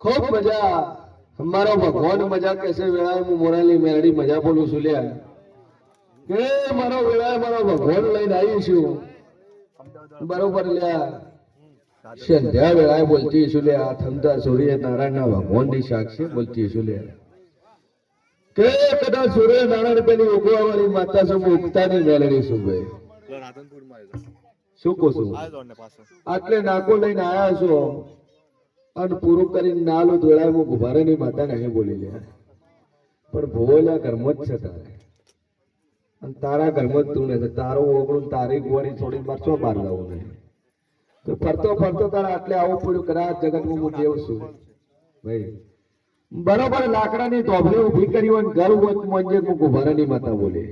ખૂબ મજા. મારો ભગવાન મજા કેસે વેળાએ હું મોરાલી મેરડી મજા બોલું છું લ્યા. કે મારો વેળા મારો ભગવાન લઈને આવી છું. બરોબર લ્યા. સંધ્યા વેળાએ બોલતી છું લ્યા. થમતા સૂર્ય નારાયણના ભગવાનની સાક્ષી બોલતી છું લે કે કદા સૂર્ય નારાયણ પેલી ઉગવા માતા છું ઉગતા ની મેલડી છું ભાઈ? શું કહું છું? આટલે નાકો લઈને આયા છો? અને પૂરું કરીને નાલું ધોળાય હું ગુભારાની માતાને અહીં બોલી લે પણ ભોલા કર્મ જ છે તારે. અને તારા ઘરમાં તું ને તારું ઓગણું તારી ગોળી છોડી મરચો શું બહાર લાવું નહીં તો ફરતો ફરતો તારા આટલે આવું પડ્યું કદાચ જગતમાં હું દેવ છું. ભાઈ, બરોબર લાકડાની ધોબલી ઊભી કરી હોય ઘર તો મંજે હું ગુભારાની માતા બોલે.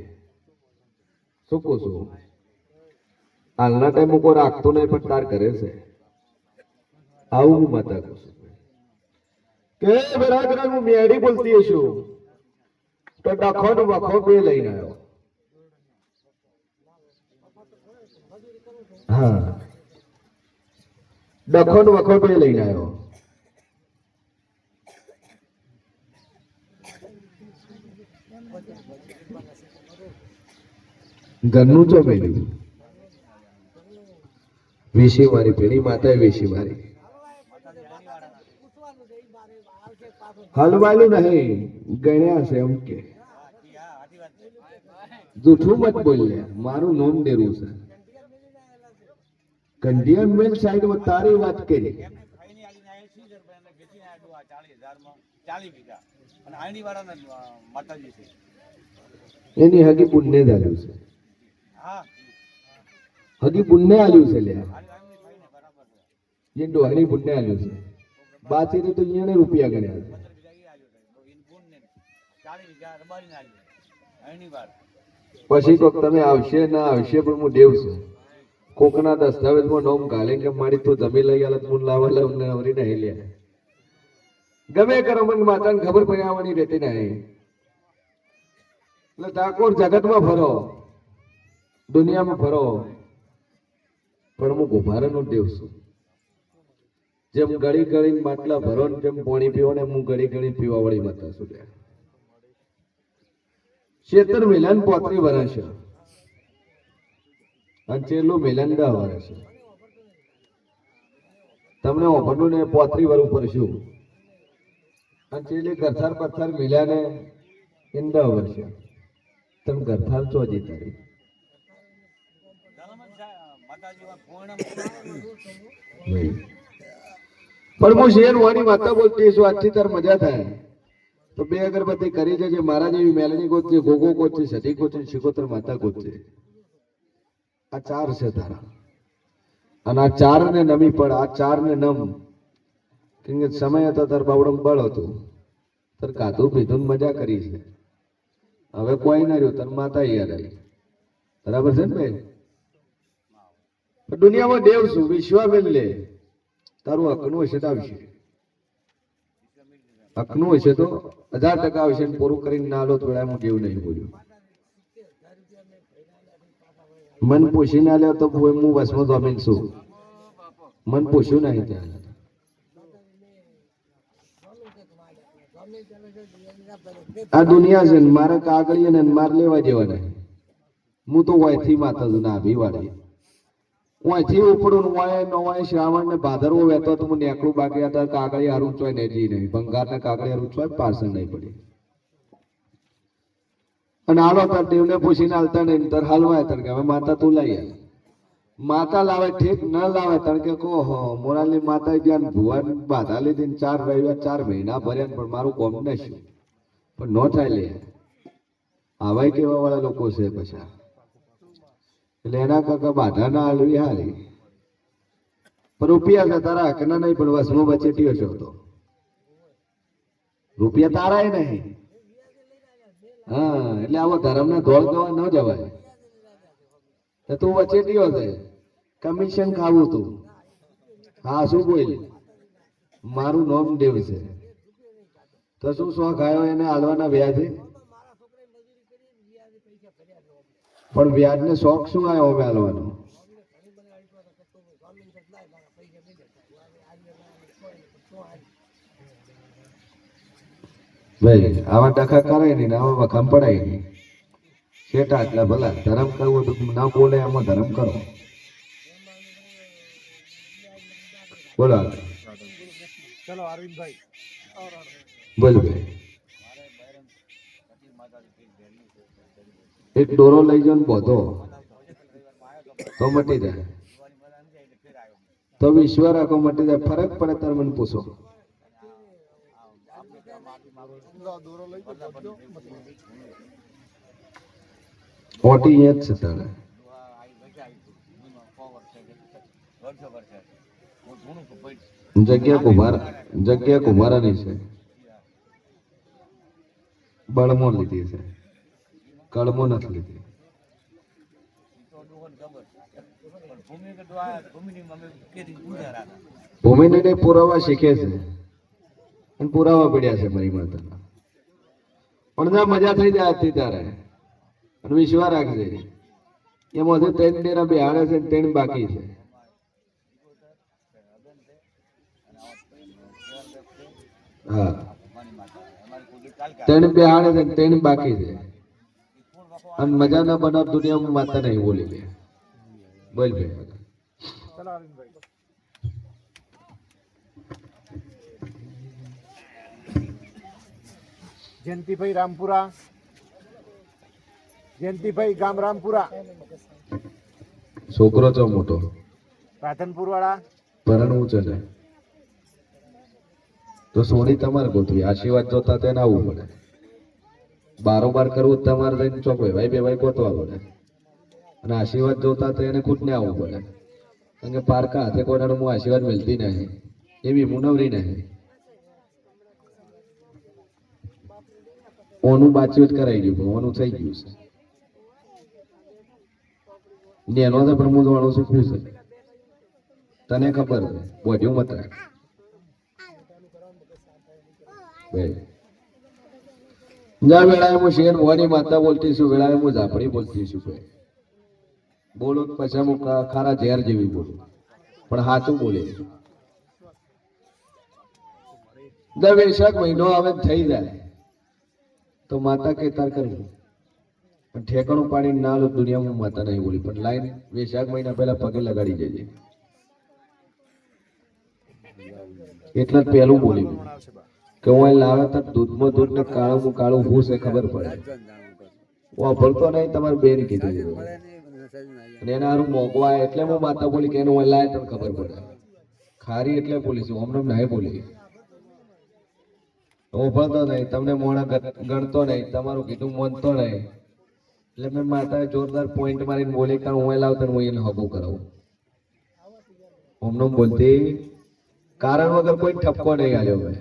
શું કહું છું? હાલના ટાઈમ કોઈ રાખતો નહીં, પણ તાર કરે છે. આવું હું માતા કહું છું. કે બરાબર હું મેડી બોલતી છું તો ડખો ને બે લઈને આવ્યો. હા. ડખો લઈને આવ્યો. ઘરનું ચો મેળ્યું વેશી મારી પેલી માતા વેશી મારી. હલવાયું નહીં, ગણ્યા છે એમ કે. જૂઠું મત બોલ્યા મારું નોમ ડેરું છે. મેલ સાઈડમાં તારી વાત કરી. એને હગી પુણ્ય જ આલ્યું છે. હગી પુણ્ય આવ્યું છે લે એ ડોહાની પુણ્ય આલ્યું છે. બાચીને તો અહીંયા રૂપિયા ગણ્યા છે. પછી કોક તમે આવશે, ના આવશે, પણ હું દેવ છું. કોકના દસ્તાવેજમાં નોમ ગાલે કે મારી તું જમી લઈ આલત મુન લાવા લે અમને અવરી ને લે. ગમે કરો, મને માતાને ખબર પડી આવવાની રહેતી નહીં. એટલે ઠાકોર જગતમાં ફરો, દુનિયામાં ફરો, પણ હું ગુભારાનો દેવ છું. જેમ ગળી ગળીને માટલા ભરો ને જેમ પાણી પીવો ને હું ગળી ગળી પીવા વાળી માતા છું. લ્યા. શેતર મિલન પોત્રી વર્ષ અને છેલ્લું મિલન દસ વર્ષ તમને ઓભરનું ને પોત્રી વર ઉપર શું? અને છેલ્લે ગરથાર પથ્થર મિલ્યા ને ઇન વર્ષ તમે ગરથાર ચો જીતારી પણ હું શેર વાની માતા બોલતી છું આજથી તાર મજા થાય. તો બે અગરબત્તી કરી છે જે મારા જેવી મેલડી ગોતજે ગોગો ગોતજે કોચ ગોતજે શિકોતર માતા ગોતજે આ ચાર છે તારા. અને આ ચાર ને નમી પડ આ ચાર ને નમ. કેમ કે સમય હતો, તાર બાવડમ બળ હતું. તાર કાધું પીધું મજા કરી છે. હવે કોઈ ના રહ્યું, તાર માતા યાર આવી બરાબર છે ને ભાઈ? દુનિયામાં દેવ છું વિશ્વામિલ લે. તારું હકનું હશે આવશે. હકનું હશે તો હજાર ટકા આવશે પૂરું કરીને ના લો તો હું જેવું નહીં બોલ્યું મન પૂછી ના લ્યો તો હું વસમો જમીન છું મન પૂછ્યું નહીં ત્યાં. આ દુનિયા છે મારે કાગળી અને માર લેવા જેવા નહીં હું તો વાયથી માતા ના નાભી વાળી વાંચી ઉપડું વાય નો શ્રાવણ ને ભાદરવો વહેતો તો હું નેકળું બાકી હતા કાગળી હારું ચોય ને જી નહીં. ભંગાર ને કાગળી હારું ચોય પાર્સલ નહીં પડી. અને હાલો તાર દેવને પૂછીને હાલતા નહીં, તાર હાલવાય તાર કે હવે માતા તું લઈ આવે માતા લાવે ઠીક, ન લાવે તાર કે કહો, હો મોરાલી માતા જ્યાં ભુવન બાધા લીધી ચાર રવિવાર, ચાર મહિના ભર્યા પણ મારું કોમ નશું પણ નો થાય લે. આવાય કેવા વાળા લોકો છે પછી. એટલે એના કાકા બાધા ના હલવી હારી. પણ રૂપિયા છે તારા હકના નહીં, પણ વસમો બચેટીઓ છો તો. રૂપિયા તારા એ નહીં. હા, એટલે આવો ધર્મને ધોળ જવા ન જવાય. તો તું વચેટીઓ છે. કમિશન ખાવું તું. હા, શું બોલ? મારું નોમ દેવ છે. તો શું શોખ આવ્યો એને હાલવાના વ્યાજે? પણ વ્યાજને શોખ શું આવ્યો અમે હાલવાનો ભાઈ આવા ટકા કરાય નહીં આવા વખામ પડાય નહીં. શેટા એટલે ભલા ધર્મ કરવો તો ના બોલે એમાં ધર્મ કરો. બોલો. ચલો અરવિંદભાઈ. બોલ ભાઈ. એક દોરો લઈ જાવ બોધો. તો મટી જાય. તો વિશ્વ આખો મટી જાય. ફરક પડે તાર મને પૂછો. ઓટી એ જ છે તારે. જગ્યા કુમાર, જગ્યા કુમારાની છે. બળમો લીધી છે. કળમો નથી લીધી. ભૂમિને પુરાવા શીખે છે? અને પુરાવા પડ્યા છે મારી માતાના. પણ ના, મજા થઈ જાય આજથી તારે અને વિશ્વાસ રાખજે. એમાંથી ત્રણ ડેરા બિહાડે છે ત્રણ બાકી છે. હા. ત્રણ બિહાડે છે ત્રણ બાકી છે. અને મજા ના બનાવ દુનિયામાં માતા નહીં બોલી લે. બોલ ભાઈ. જયંતિભાઈ રામપુરા. જયંતિભાઈ ગામ રામપુરા. છોકરો છો મોટો. રાધનપુર વાળા પરણવું છે તો સોની તમારે ગોતવી. આશીર્વાદ જોતા તેને આવવું પડે બારોબાર કરવું તમારે થઈને ચોકવે ભાઈ, બે ભાઈ ગોતવા પડે. અને આશીર્વાદ જોતા તો એને ખુદ ને આવવું પડે. કારણ કે પારકા હાથે કોઈનાનો હું આશીર્વાદ મળતી નહીં. એવી મુનવરી નહીં. ઓનું બાતચીત કરાઈ ગયું ઓનું થઈ ગયું છે. નેનો તો પણ હું જોવાનું છું છે. તને ખબર છે બોધ્યું મત ભાઈ જા વેળાએ હું શેર હોવાની માતા બોલતી છું, વેળાએ હું ઝાપડી બોલતી છું ભાઈ બોલું પછી હું ખારા ઝેર જેવી બોલું. પણ સાચું બોલે. વૈશાખ મહિનો આવે થઈ જાય. તો માતા કે તાર કરવું પણ ઠેકાણું પાણી ના લો, દુનિયામાં માતા નહીં બોલી. પણ લાઈન વૈશાખ મહિના પહેલા પગે લગાડી જજે એટલે પહેલું બોલી. કે હું અહીં લાવે તો દૂધમાં દૂધ ને કાળું કાળું હું છે ખબર પડે. વાપરતો નહીં તમારે બેન કીધું અને એના હારું મોગવા એટલે હું માતા બોલી કે એનું હું લાવે તને ખબર પડે. ખારી એટલે બોલી છું હમણાં નહીં બોલી. હું ભણતો નહીં તમને મોણા ગણતો નહીં તમારું કીધું મનતો નહીં. એટલે મેં માતાએ જોરદાર પોઈન્ટ મારીને બોલી કારણ હું લાવતો ને હું એને હગું કરાવું. હમણાં બોલતી કારણ વગર કોઈ ઠપકો નહીં આવ્યો મેં.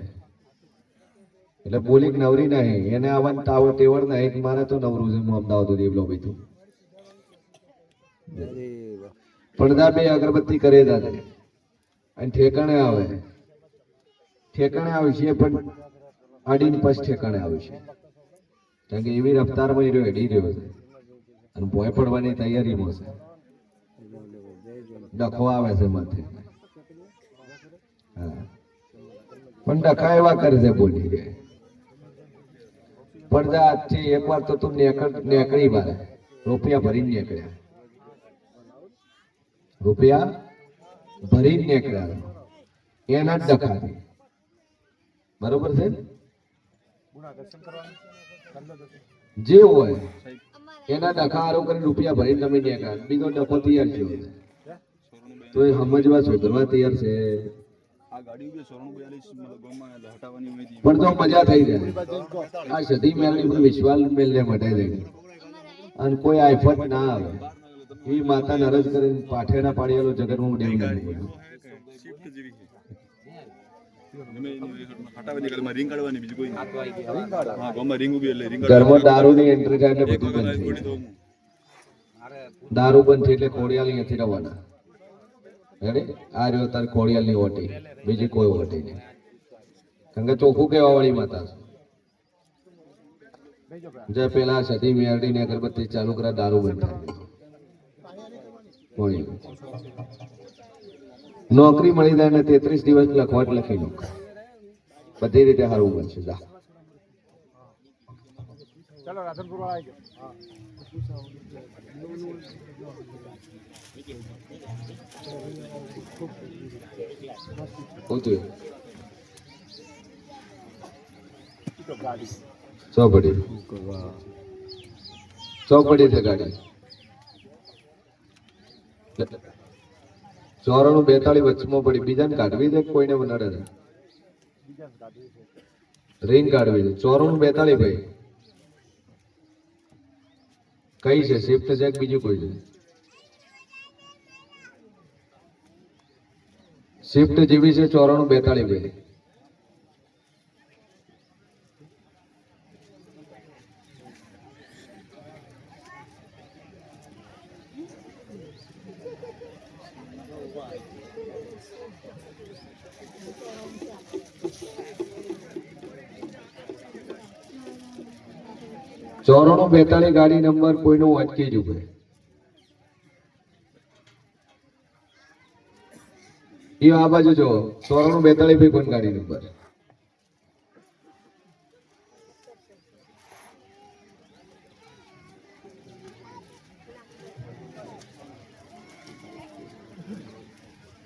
એટલે બોલી નવરી નહીં, એને આવા તાવો તેવડ નહીં મારે તો નવરું છે, હું અમદાવાદ એવલો બીજું પડદા બે અગરબત્તી કરે દાદા. અને ઠેકાણે આવે. ઠેકાણે આવે છે, પણ અડીને પછી ઠેકાણે આવે છે. કારણ કે એવી રફતારમાં એ રહ્યો હેડી રહ્યો છે. અને ભોય પડવાની તૈયારીમાં છે. ડખો આવે છે માથે. હા. પણ ડખા એવા કરે છે બોલી રે પડદા આજથી એકવાર તો તું નેકળી બારે રૂપિયા ભરીને નીકળ્યા. રૂપિયા ભરીને નીકળ્યા. એના જ દખાતી બરોબર છે? જે હોય, એના ડખા આરો કરી રૂપિયા ભરીને તમે નીકળ્યા. બીજો ડખો તૈયાર થયો તો એ સમજવા, સુધરવા તૈયાર છે. પણ તો મજા થઈ જાય આ સદી મેળની પણ વિશ્વાસ મેળને મટાઈ રહી અને કોઈ આફત ના આવે. એ માતા નરજ કરીને પાઠેના પાડેલો જગતમાં ડેમ. દારૂ બંધ છે એટલે ખોડિયાલ નથી રવાના. આ રહ્યો તાર ખોડિયાલની ઓટી. બીજી કોઈ ઓટી નહીં. કારણ કે ચોખ્ખું કહેવા વાળી માતા જે પેલા સતી મેળવીને અગરબત્તી ચાલુ કરે, દારૂ બંધ નોકરી મળી જાય ને તેત્રીસ દિવસ લખવાટ લખી લો બધી રીતે સારું બનશે જા. શું થયું ચોપડી ચોપડી છે ગાડી. ચોરાણું બેતાળી વચમાં પડી. બીજાને કાઢવી છે કોઈને નડે છે? રીંગ કાઢવી છે. ચોરાણું બેતાળી ભાઈ. કઈ છે? શિફ્ટ છે બીજું કોઈ છે? શિફ્ટ જેવી છે ચોરાણું બેતાળી ભાઈ ચોરાણું બેતાળી ગાડી નંબર કોઈનું અટકી જુએ એ આ બાજુ જો ચોરાણું બેતાળી ભાઈ કોણ ગાડી નંબર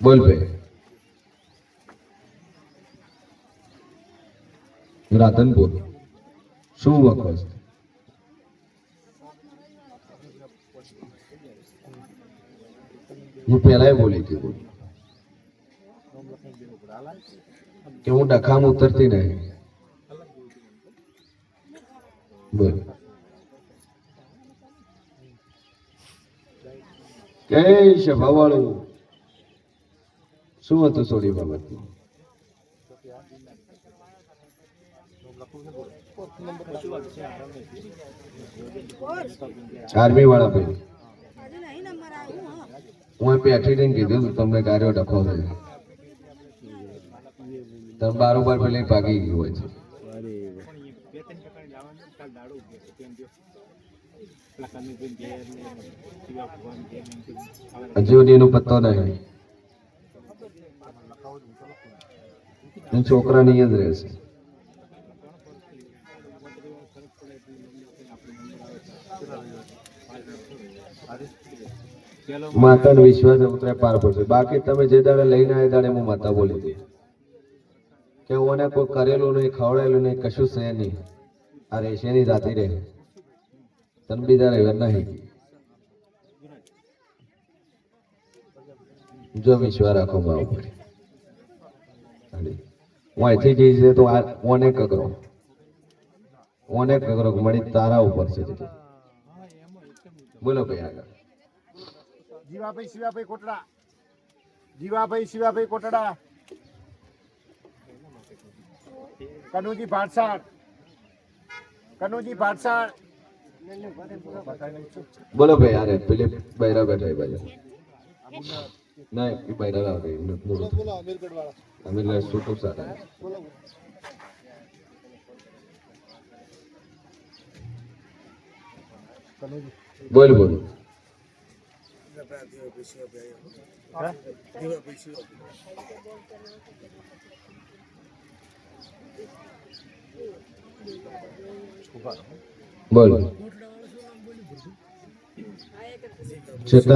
બોલ ભાઈ. રાધનપુર. શું વખત હું પહેલાય બોલી હતી બોલ. કે હું ડખામ ઉતરતી નહીં બોલ. કે સભા વાળું શું હતું સોડી બાબતનું? આર્મી વાળા ભાઈ. હું બેઠી કીધું તમને કાર્યો ડખો છે તમે બારોબાર પેલી ભાગી ગયું હોય છે. હજુ સુધી એનો પત્તો નહીં એ છોકરાની જ રહેશે. માતાનો વિશ્વાસ ઉતરે પાર પડશે. બાકી તમે જે દાડે લઈને આવ્યા દાડે હું માતા બોલી હતી કે ઓને કોઈ કરેલું નહીં ખવડેલું નહીં, કશું છે નહીં. આ રહેશે જાતિ રે? તને બીજા રહેવા નહીં. જો વિશ્વાસ રાખો મારો હું અહીંથી જઈશ તો આ ઓને કગરો ઓને કગરો મળી તારા ઉપર છે બોલો ભાઈ આગળ. જીવાભાઈ, શિવાભાઈ કોટડા. જીવાભાઈ, શિવાભાઈ કોટડા. કનુજી ભાટસાળ કનુજી ભાટસાળ બોલો ભાઈ અરે પેલી બૈરા બેઠા એ બાજુ ના એ બૈરા લાવ ગઈ અમે લે સુટું સારા બોલ બોલ બોલ કેટલા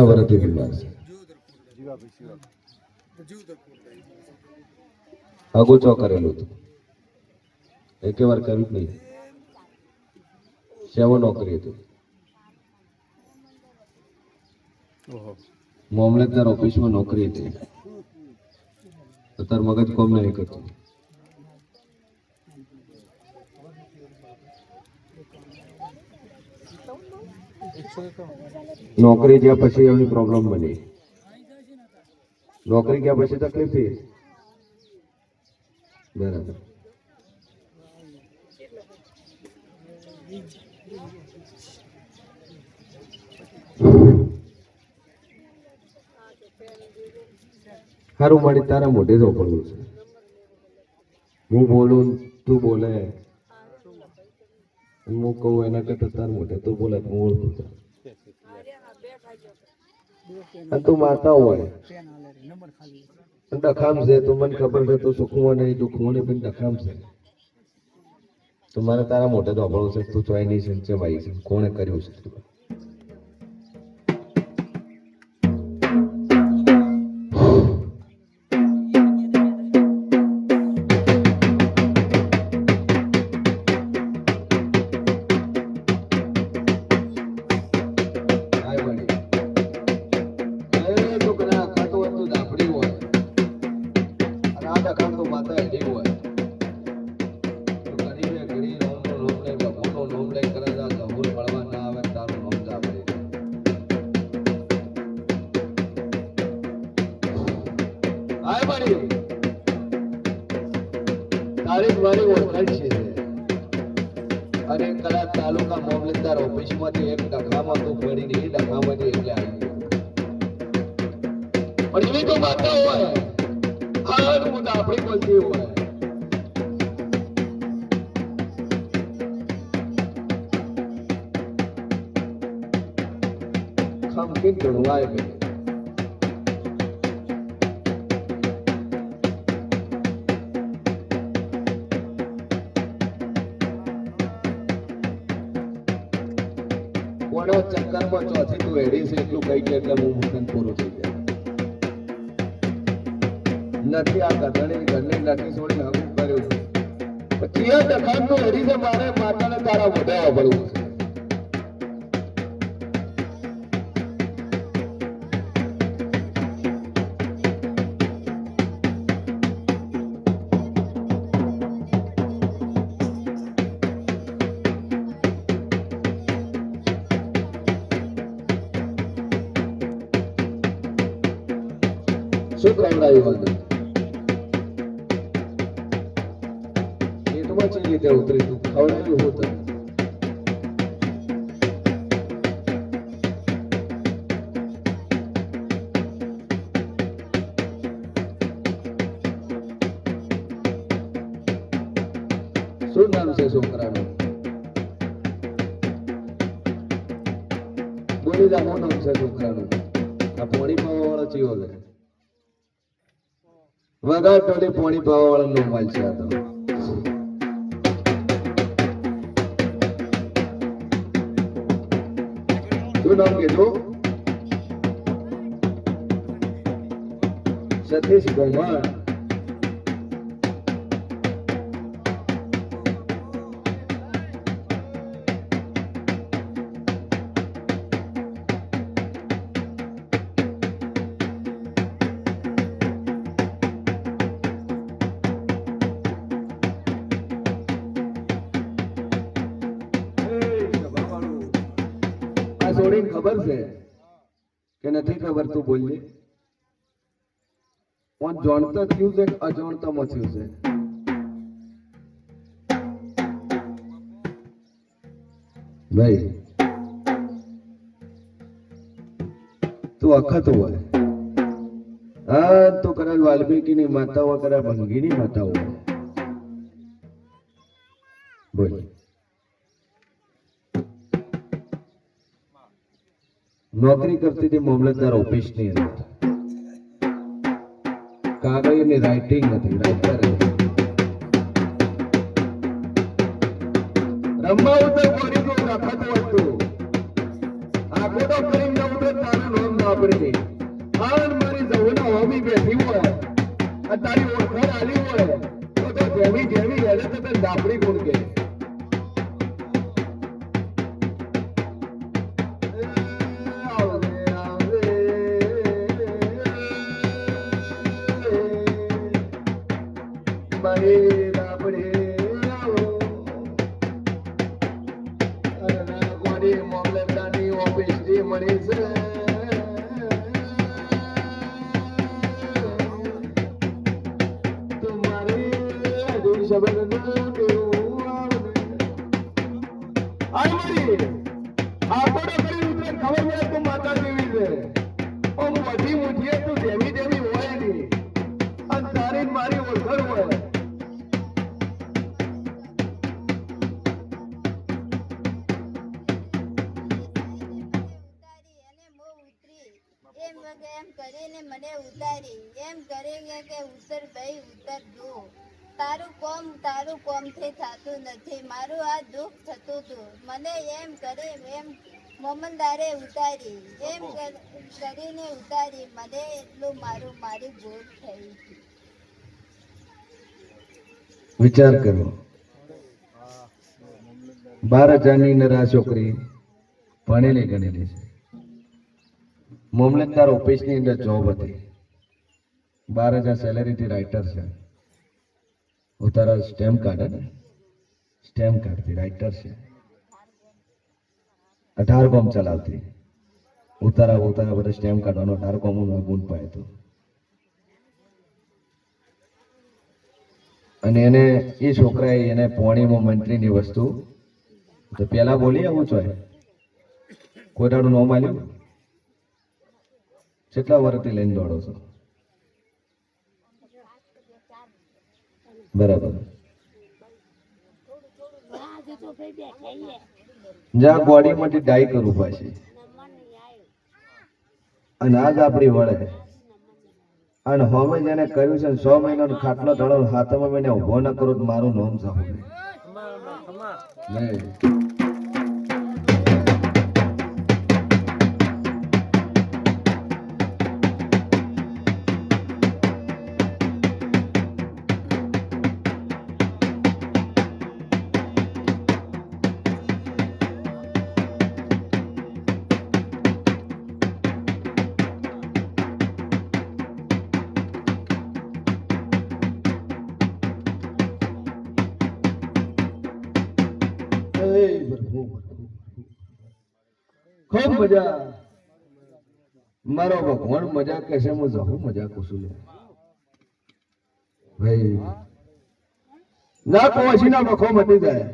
વર્ષથી બીમાર છે અગોચો કરેલું હતું. એકે વાર કર્યું જ નહીં. સેવો નોકરી હતી. મામલતદાર ઓફિસમાં નોકરી હતી. અત્યારે મગજ કોમ નહીં કરતું. નોકરી ગયા પછી એમની પ્રોબ્લેમ બની. નોકરી ગયા પછી તકલીફ થઈ. બરાબર. સારું મારી, તારા મોઢે તો પડવું છે. હું બોલું તું બોલે. હું કહું એના કરતા તાર મોઢે તું બોલે હું ઓળખું છું અને તું માતા હોય ડખામ છે, તો મને ખબર છે, તું સુખમાં નહીં દુઃખમાં નહીં, પણ ડખામ છે. તો મારે તારા મોઢે તો છે, તું ચોઈ નહીં છે ચવાઈ છે, કોણે કર્યું છે? તારી જ મારી ઓળખાણ છે. અને કદાચ તાલુકા મામલતદાર ઓફિસમાંથી એક ડખામાં તો પડી એ ડખામાંથી એટલે આવી પણ એવી તો માતા હોય. હા હું તો આપણી બોલતી હોય. ખમકી ધણવાય ગઈ છે એટલું કહી કે એટલે હું મુકન પૂરું થઈ જાય. નથી આ ગધડી ઘરની નથી છોડી હગું કર્યું. પછી આ ડખાનનું હેડી છે મારે માતાને તારા મોઢે આવડવું છે. શું વાંધો પેટમાં ચી રીતે ઉતરી તું. ખવડાવ્યું હોતું? શું નામ છે છોકરાનું? બોલી જા શું નામ છે છોકરાનું. આ પોણી પાવા વાળો ચીવો છે. વગર ટોલી પોણી પાવા વાળો નો માલ છે શું નામ કીધું? સતીશ છોડીને ખબર છે કે નથી ખબર તું બોલજે? પણ જાણતા થયું છે અજાણતામાં થયું છે? ભાઈ, તું અખત હોય. હા, તો કદાચ વાલ્મીકીની માતા હોય કદાચ ભંગીની માતા હોય. નોકરી કરતી હતી મામલતદાર ઓફિસની અંદર. કાગળની રાઇટિંગ હતી રાઇટર રમવા ઉતર કોરી નું રખત હતું આખો તો કરી ન ઉતર તારા નોમ વાપરી હાલ મારી જવના હોમી બેઠી હોય. આ તારી ઓળખાણ આલી હોય. મને એમ કરે એમ મોમનદારે ઉતારી એમ કરીને ઉતારી મને એટલું મારું મારી ભૂલ થઈ વિચાર કરો. બાર હજારની અંદર આ છોકરી ભણેલી ગણેલી છે. મામલતદાર ઓફિસની અંદર જોબ હતી. બાર હજાર સેલેરીથી રાઇટર છે. ઉતારા સ્ટેમ્પ કાર્ડ ને? સ્ટેમ્પ કાર્ડથી રાઇટર છે. અઢાર કોમ ચલાવતી. ઉતારા ઉતારા બધા સ્ટેમ્પ કાઢવાનો, અઢાર કોમ ગુણ પાય તો. અને એને, એ છોકરાએ એને પોણીમાં મંત્રીની વસ્તુ, તો પેલા બોલી આવું છો કોઈ દાડું નો માલ્યું કેટલા વર્ષથી લઈને દોડો છો? બરાબર. જા બોડીમાંથી ડાય કરવું પડશે અને આજ આપણી વળે. અને હોમે જેને કહ્યું છે સો મહિનાનો ખાટલો ધડો હાથમાં મેં ઊભો ન કરું તો મારું નામ સાંભળે. મજા. મારો ભગવાન મજા કહેશે હું જાઉં મજા કુશું લે ભાઈ ના પહોંચી ના વખો મટી જાય.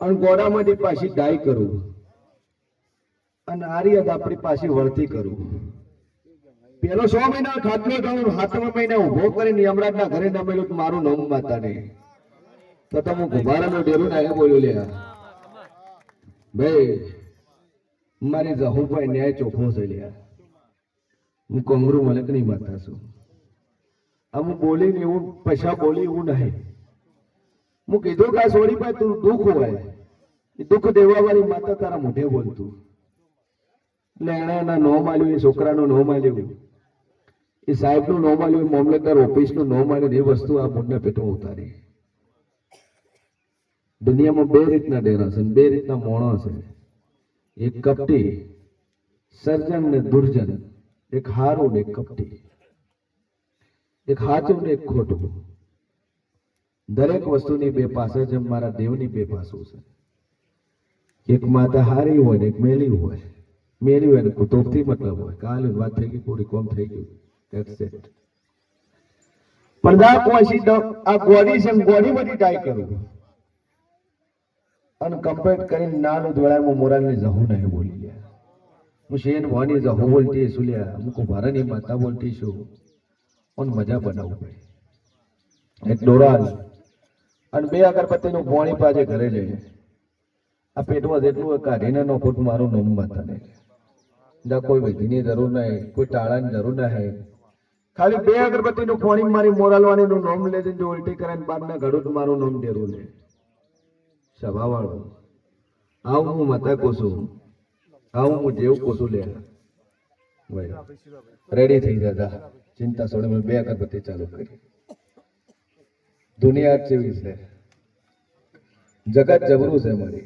અને ગોડામાંથી પાછી ડાય કરું. અને આરી હદ આપણી પાછી વળતી કરું. પેલો સો મહિના ખાટલો થયો સાતમા મહિને ઊભો કરીને યમરાજના ઘરે નમેલું મારું નામ માતા ને તો તમે ગુભારાનો ડેરું ના એ બોલ્યું લે ભાઈ મારી જહુભાઈ ન્યાય ચોખ્ખો છે લ્યા. હું કોંગરુ મલકની માતા છું અમુક બોલીને એવું, પૈસા બોલી એવું નહીં. હું કીધું કે સોળી પાસે તું દુઃખ હોય. એ દુઃખ દેવા વાળી માતા તારા મોઢે બોલતું. એટલે એણે એના નો માલ્યું, એ છોકરાનું નો માલ્યું. એ સાહેબનું નો માલ્યું, એ મામલતદાર ઓફિસનું નો માલ્યું, એ વસ્તુ આ મુંડને પેટો ઉતારી. દુનિયામાં બે રીતના ડેરા છે બે રીતના મોણો છે. એક કપટી, સર્જન ને દુર્જન, એક હારું ને કપટી, એક સાચું ને એક ખોટું. દરેક વસ્તુની બે પાસે જેમ મારા દેવની બે પાસું છે. એક માતા હારી હોય ને એક મેલી હોય. મેલી હોય ને કુતુબથી મતલબ હોય. કાલે વાત થઈ ગઈ, પૂરી કોમ થઈ ગયું. Accept it. પણ દા કોઈ આ ગોળી છે ગોળી બધી ટ્રાય કરું. અને કમ્પેર કરીને નાનું દોડાય મોરાલની જહુ નહીં બોલી હું શેન વાની જહુ બોલતી છું લ્યા. અમુક ભારતની માતા બોલતી છું. પણ મજા બનાવું પડે. એક દોરાલ અને બે અગરબત્તીનું પોણી પાછે ઘરે લઈ આ પેટમાં જેટલું કાઢીને નો ફૂટ મારું નોમ માતા નહીં ના કોઈ વિધિની જરૂર નહીં, કોઈ ટાળાની જરૂર નહીં. ખાલી બે અગરબત્તીનું પોણી મારી મોરાલવાણીનું નોમ લે છે ઉલટી કરે ને બાદના ઘડું જ મારું નોમ જરૂર લે. સભાવાળો. આવું હું મતા કોસું આવું હું જેવું કોસું લે. રેડી થઈ જતા. ચિંતા છોડે મેં બે અગરબત્તી ચાલુ કરી. દુનિયા જેવી છે. જગત જબરું છે મારી.